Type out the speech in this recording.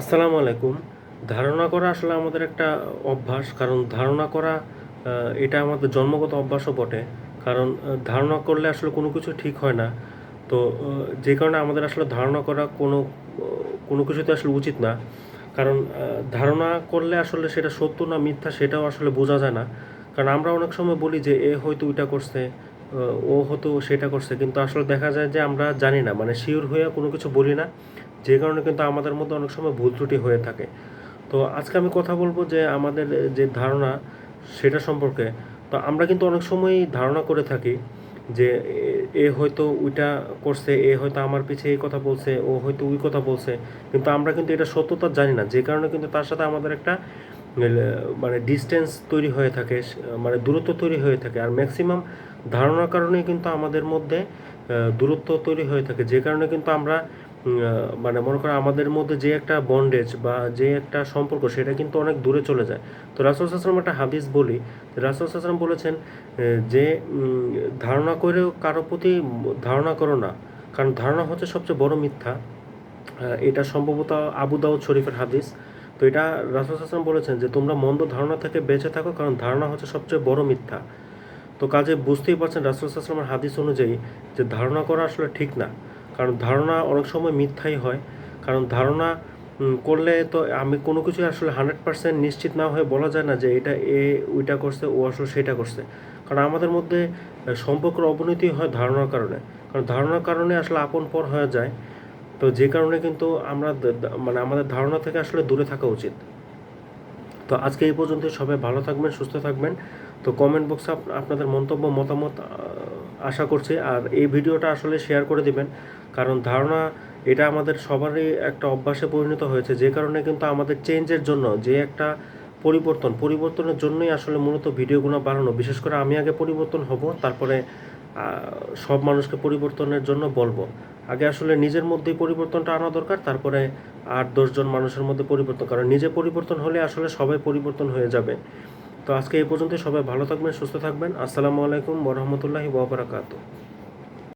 আসসালামু আলাইকুম। ধারণা করা আসলে আমাদের একটা অভ্যাস, কারণ ধারণা করা এটা আমাদের জন্মগত অভ্যাসও বটে। কারণ ধারণা করলে আসলে কোনো কিছু ঠিক হয় না। তো যে কারণে আমাদের আসলে ধারণা করা কোনো কোনো কিছুতে আসলে উচিত না। কারণ ধারণা করলে আসলে সেটা সত্য না মিথ্যা সেটাও আসলে বোঝা যায় না। কারণ আমরা অনেক সময় বলি যে, এ হয়তো ওইটা করছে ও হয়তো সেটা করছে। কিন্তু আসলে দেখা যায় যে আমরা জানি না মানে শিওর হয়ে কোনো কিছু বলি না। যে কারণে কিন্তু আমাদের মধ্যে অনেক সময় ভুল ত্রুটি হয়ে থাকে। তো আজকে আমি কথা বলব যে আমাদের যে ধারণা সেটা সম্পর্কে। তো আমরা কিন্তু অনেক সময়ই ধারণা করে থাকি যে এ- হয়তো ওইটা করছে, এ হয়তো আমার পিছে এই কথা বলছে, ও হয়তো ওই কথা বলছে। কিন্তু আমরা কিন্তু এটা সত্যতা জানি না। যে কারণে কিন্তু তার সাথে আমাদের একটা মানে ডিস্টেন্স তৈরি হয়ে থাকে মানে দূরত্ব তৈরি হয়ে থাকে। আর ম্যাক্সিমাম ধারণার কারণে কিন্তু আমাদের মধ্যে দূরত্ব তৈরি হয়ে থাকে। যে কারণে কিন্তু আমরা মানে মনে করো আমাদের মধ্যে যে একটা বন্ডেজ বা যে একটা সম্পর্ক, সেটা কিন্তু অনেক দূরে চলে যায়। তো রাসুল সাসলাম একটা হাদিস বলি রাসুল সাসলাম বলেছেন যে ধারণা করেও কারও প্রতি ধারণা করো না, কারণ ধারণা হচ্ছে সবচেয়ে বড় মিথ্যা। এটা সম্ভবত আবু দাউদ শরীফের হাদিস। তো এটা রাসুল হাসান বলেছেন যে, তোমরা মন্দ ধারণা থেকে বেঁচে থাকো, কারণ ধারণা হচ্ছে সবচেয়ে বড় মিথ্যা। তো কাজে বুঝতেই পারছেন রাসুল হাসলামের হাদিস অনুযায়ী, যে ধারণা করা আসলে ঠিক না। কারণ ধারণা অনেক সময় মিথ্যাই হয়। কারণ ধারণা করলে তো আমি কোনো কিছু আসলে হান্ড্রেড পার্সেন্ট নিশ্চিত না হয়ে বলা যায় না যে এটা এ, ওইটা করছে, ও আসলে সেটা করছে। কারণ আমাদের মধ্যে সম্পর্কের অবনতি হয় ধারণার কারণে। কারণ ধারণার কারণে আসলে আপন পর হয়ে যায়। তো যে কারণে কিন্তু আমরা মানে আমাদের ধারণা থেকে আসলে দূরে থাকা উচিত। তো আজকে এই পর্যন্ত সবাই ভালো থাকবেন, সুস্থ থাকবেন। তো কমেন্ট বক্সে আপনাদের মন্তব্য, মতামত আশা করছি। আর এই ভিডিওটা আসলে শেয়ার করে দিবেন। কারণ ধারণা এটা আমাদের সবারই একটা অভ্যাসে পরিণত হয়েছে। যে কারণে কিন্তু আমাদের চেঞ্জের জন্য যে একটা পরিবর্তন, পরিবর্তনের জন্যই আসলে মূলত ভিডিওগুলো বানানো। বিশেষ করে আমি আগে পরিবর্তন হব, তারপরে সব মানুষকে পরিবর্তনের জন্য বলব। আগে আসলে নিজের মধ্যেই পরিবর্তনটা আনা দরকার, তারপরে আট দশজন মানুষের মধ্যে পরিবর্তন কারণ নিজে পরিবর্তন হলে আসলে সবাই পরিবর্তন হয়ে যাবে। তো আজকে এই পর্যন্ত সবাই ভালো থাকবেন সুস্থ থাকবেন। আসসালামু আলাইকুম বরহমতুল্লাহি ওবরাকাতু